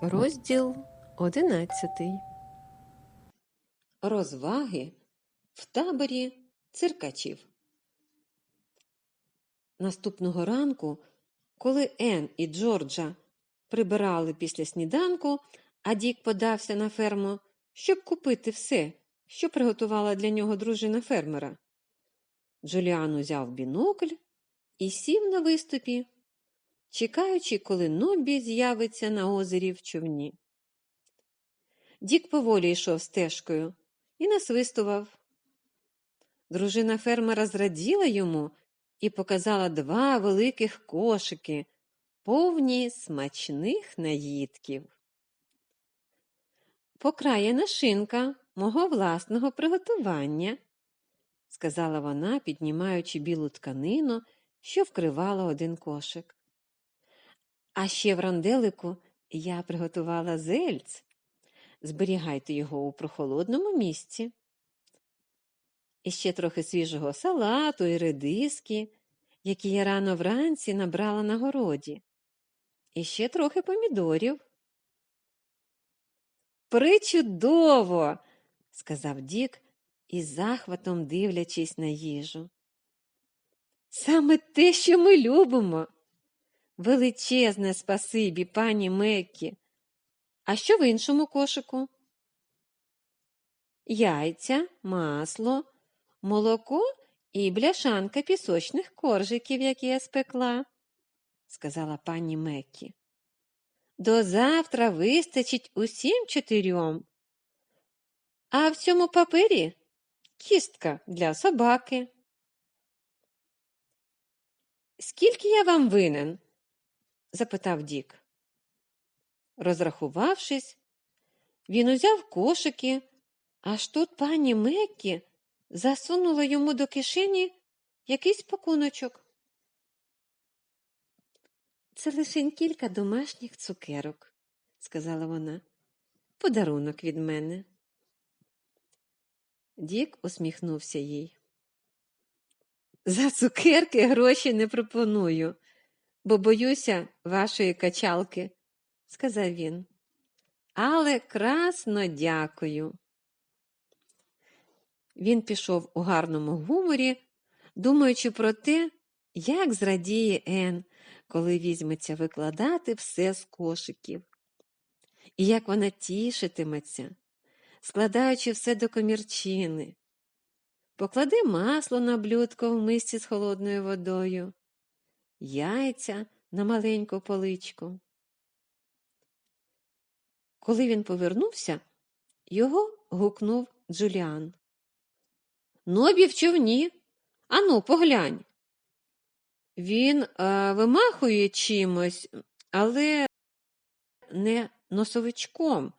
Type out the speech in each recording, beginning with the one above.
Розділ одинадцятий. Розваги в таборі циркачів. Наступного ранку, коли Ен і Джорджа прибирали після сніданку, а Дік подався на ферму, щоб купити все, що приготувала для нього дружина фермера. Джуліан узяв бінокль і сів на виступі, чекаючи, коли Нобі з'явиться на озері в човні. Дік поволі йшов стежкою і насвистував. Дружина фермера зраділа йому і показала два великих кошики, повні смачних наїдків. Покраєна шинка мого власного приготування, сказала вона, піднімаючи білу тканину, що вкривала один кошик. А ще в ранделику я приготувала зельць. Зберігайте його у прохолодному місці. І ще трохи свіжого салату і редиски, які я рано вранці набрала на городі. І ще трохи помідорів. Причудово, сказав Дік, із захватом дивлячись на їжу. Саме те, що ми любимо. Величезне спасибі, пані Меккі. А що в іншому кошику? Яйця, масло, молоко і бляшанка пісочних коржиків, які я спекла, сказала пані Меккі. До завтра вистачить усім чотирьом. А в цьому папері кістка для собаки. Скільки я вам винен? Запитав Дік. Розрахувавшись, він узяв кошики, аж тут пані Меккі засунула йому до кишені якийсь пакуночок. Це лише кілька домашніх цукерок, сказала вона. Подарунок від мене. Дік усміхнувся їй. За цукерки гроші не пропоную, бо боюся вашої качалки, сказав він. Але красно дякую. Він пішов у гарному гуморі, думаючи про те, як зрадіє Ен, коли візьметься викладати все з кошиків, і як вона тішитиметься, складаючи все до комірчини. Поклади масло на блюдко в мисці з холодною водою, яйця на маленьку поличку. Коли він повернувся, його гукнув Джуліан. Нобі в човні. Ану, поглянь. Він е, вимахує чимось, але не носовичком.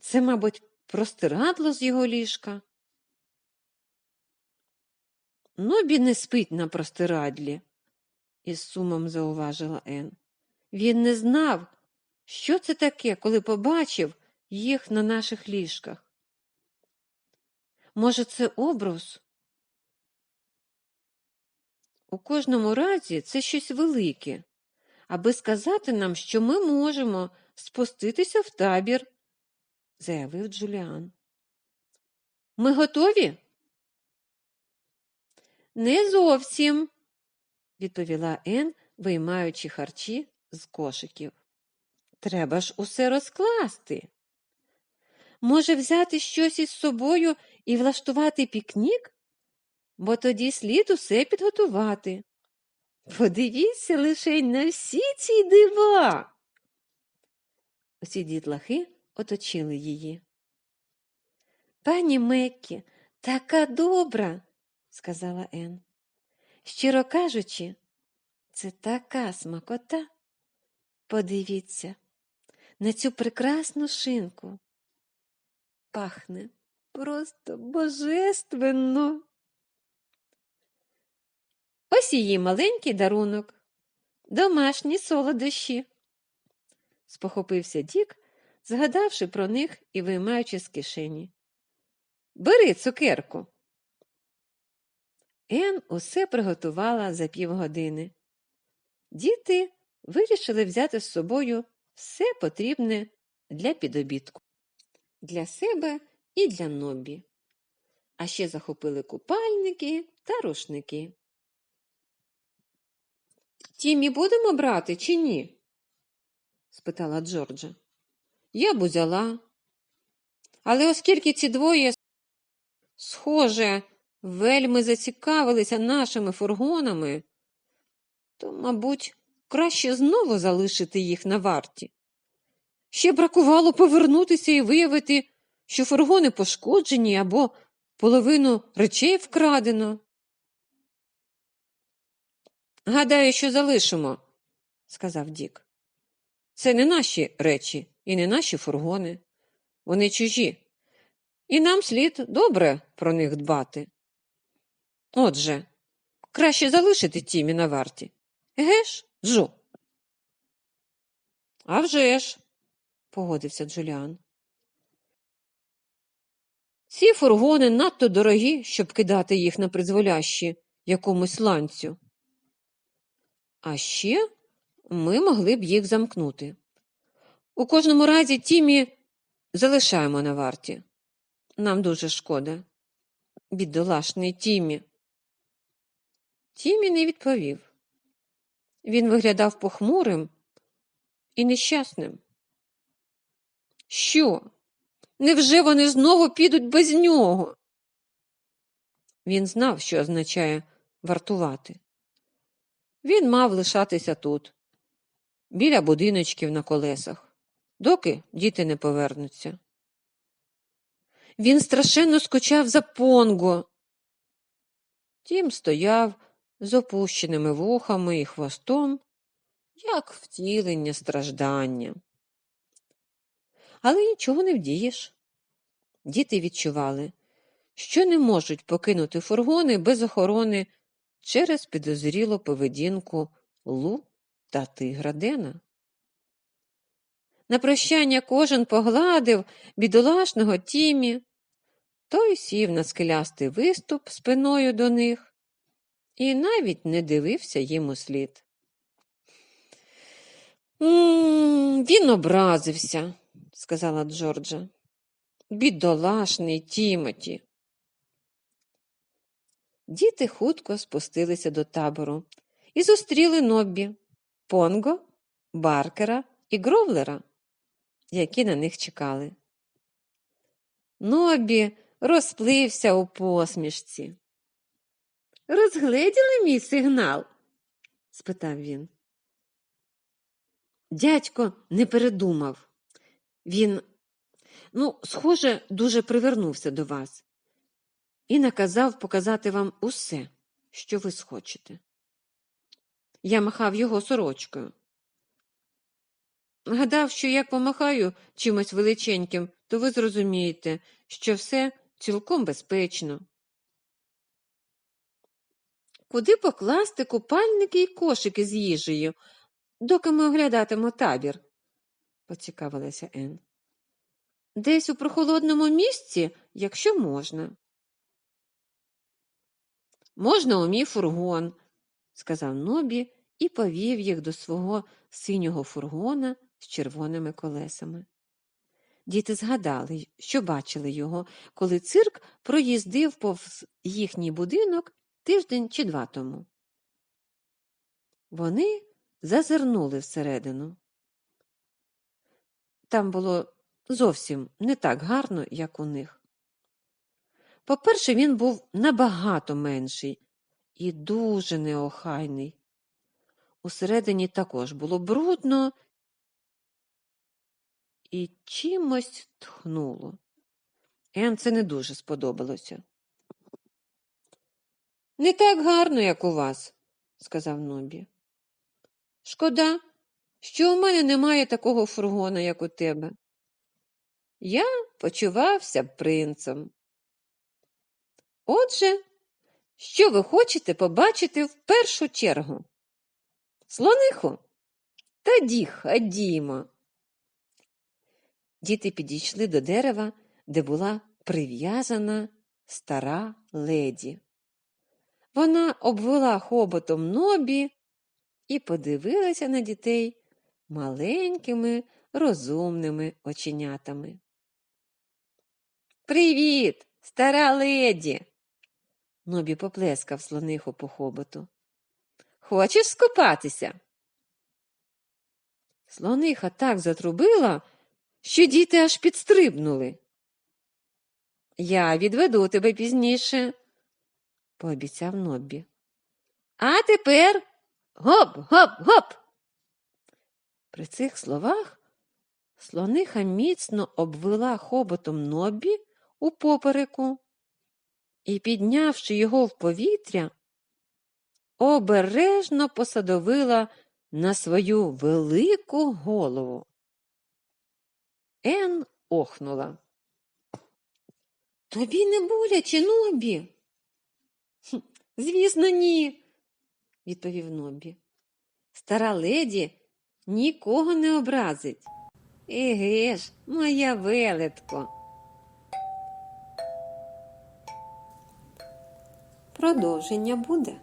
Це, мабуть, простирадло з його ліжка. Нобі не спить на простирадлі, із сумом зауважила Ен. Він не знав, що це таке, коли побачив їх на наших ліжках. Може, це образ? У кожному разі це щось велике, аби сказати нам, що ми можемо спуститися в табір, заявив Джуліан. Ми готові? Не зовсім, відповіла Ен, виймаючи харчі з кошиків. Треба ж усе розкласти. Може, взяти щось із собою і влаштувати пікнік? Бо тоді слід усе підготувати. Подивіться лише на всі ці дива. Усі дітлахи оточили її. Пані Меккі, така добра, сказала Ен. Щиро кажучи, це така смакота. Подивіться на цю прекрасну шинку. Пахне просто божественно. Ось її маленький дарунок, домашні солодощі. спохопився Дік, згадавши про них і виймаючи з кишені. Бери цукерку. Ен усе приготувала за півгодини. Діти вирішили взяти з собою все потрібне для підобідку, для себе і для Нобі. А ще захопили купальники та рушники. Тімі будемо брати чи ні? спитала Джорджа. Я б узяла. Але оскільки ці двоє, схоже, вельми зацікавилися нашими фургонами, то, мабуть, краще знову залишити їх на варті. Ще бракувало повернутися і виявити, що фургони пошкоджені або половину речей вкрадено. Гадаю, що залишимо, сказав Дік. Це не наші речі і не наші фургони. Вони чужі, і нам слід добре про них дбати. Отже, краще залишити Тімі на варті. Геш, Джо? «А вже ж», – погодився Джуліан. Ці фургони надто дорогі, щоб кидати їх на призволящі якомусь ланцю. А ще ми могли б їх замкнути. У кожному разі Тімі залишаємо на варті. Нам дуже шкода. Бідолашний Тімі. Тімі не відповів. Він виглядав похмурим і нещасним. Що? Невже вони знову підуть без нього? Він знав, що означає вартувати. Він мав лишатися тут, біля будиночків на колесах, доки діти не повернуться. Він страшенно скучав за Понго. Тім стояв з опущеними вухами і хвостом, як втілення страждання. Але нічого не вдієш. Діти відчували, що не можуть покинути фургони без охорони через підозрілу поведінку Лу та тигра Дена. На прощання кожен погладив бідолашного Тімі, той сів на скелястий виступ спиною до них і навіть не дивився їм у слід. Він образився, сказала Джорджа. Бідолашний Тімоті. Діти хутко спустилися до табору і зустріли Ноббі, Понго, Баркера і Гровлера, які на них чекали. Ноббі розплився у посмішці. Розгледіли мій сигнал? спитав він. Дядько не передумав. Він, ну, схоже, дуже привернувся до вас і наказав показати вам усе, що ви схочете. Я махав його сорочкою. Гадав, що як помахаю чимось величеньким, то ви зрозумієте, що все цілком безпечно. Куди покласти купальники і кошики з їжею, доки ми оглядатимо табір? поцікавилася Ен. Десь у прохолодному місці, якщо можна. Можна у мій фургон, сказав Нобі і повів їх до свого синього фургона з червоними колесами. Діти згадали, що бачили його, коли цирк проїздив повз їхній будинок тиждень чи два тому. Вони зазирнули всередину. Там було зовсім не так гарно, як у них. По-перше, він був набагато менший і дуже неохайний. Усередині також було брудно і чимось тхнуло. Ен це не дуже сподобалося. Не так гарно, як у вас, сказав Нобі. Шкода, що у мене немає такого фургона, як у тебе. Я почувався принцем. Отже, що ви хочете побачити в першу чергу? Слониху? Тоді ходімо. Діти підійшли до дерева, де була прив'язана стара леді. Вона обвела хоботом нобі і подивилася на дітей маленькими розумними оченятами. Привіт, стара леді. Нобі поплескав слониху по хоботу. Хочеш скупатися? Слониха так затрубила, що діти аж підстрибнули. Я відведу тебе пізніше, пообіцяв Ноббі. А тепер гоп, гоп, гоп. При цих словах слониха міцно обвела хоботом Ноббі у попереку і, піднявши його в повітря, обережно посадовила на свою велику голову. Ен охнула. Тобі не боляче, Нобі? «Хм, Звісно, ні, відповів Нобі. Стара леді нікого не образить. Еге ж, моя велетко. Продовження буде.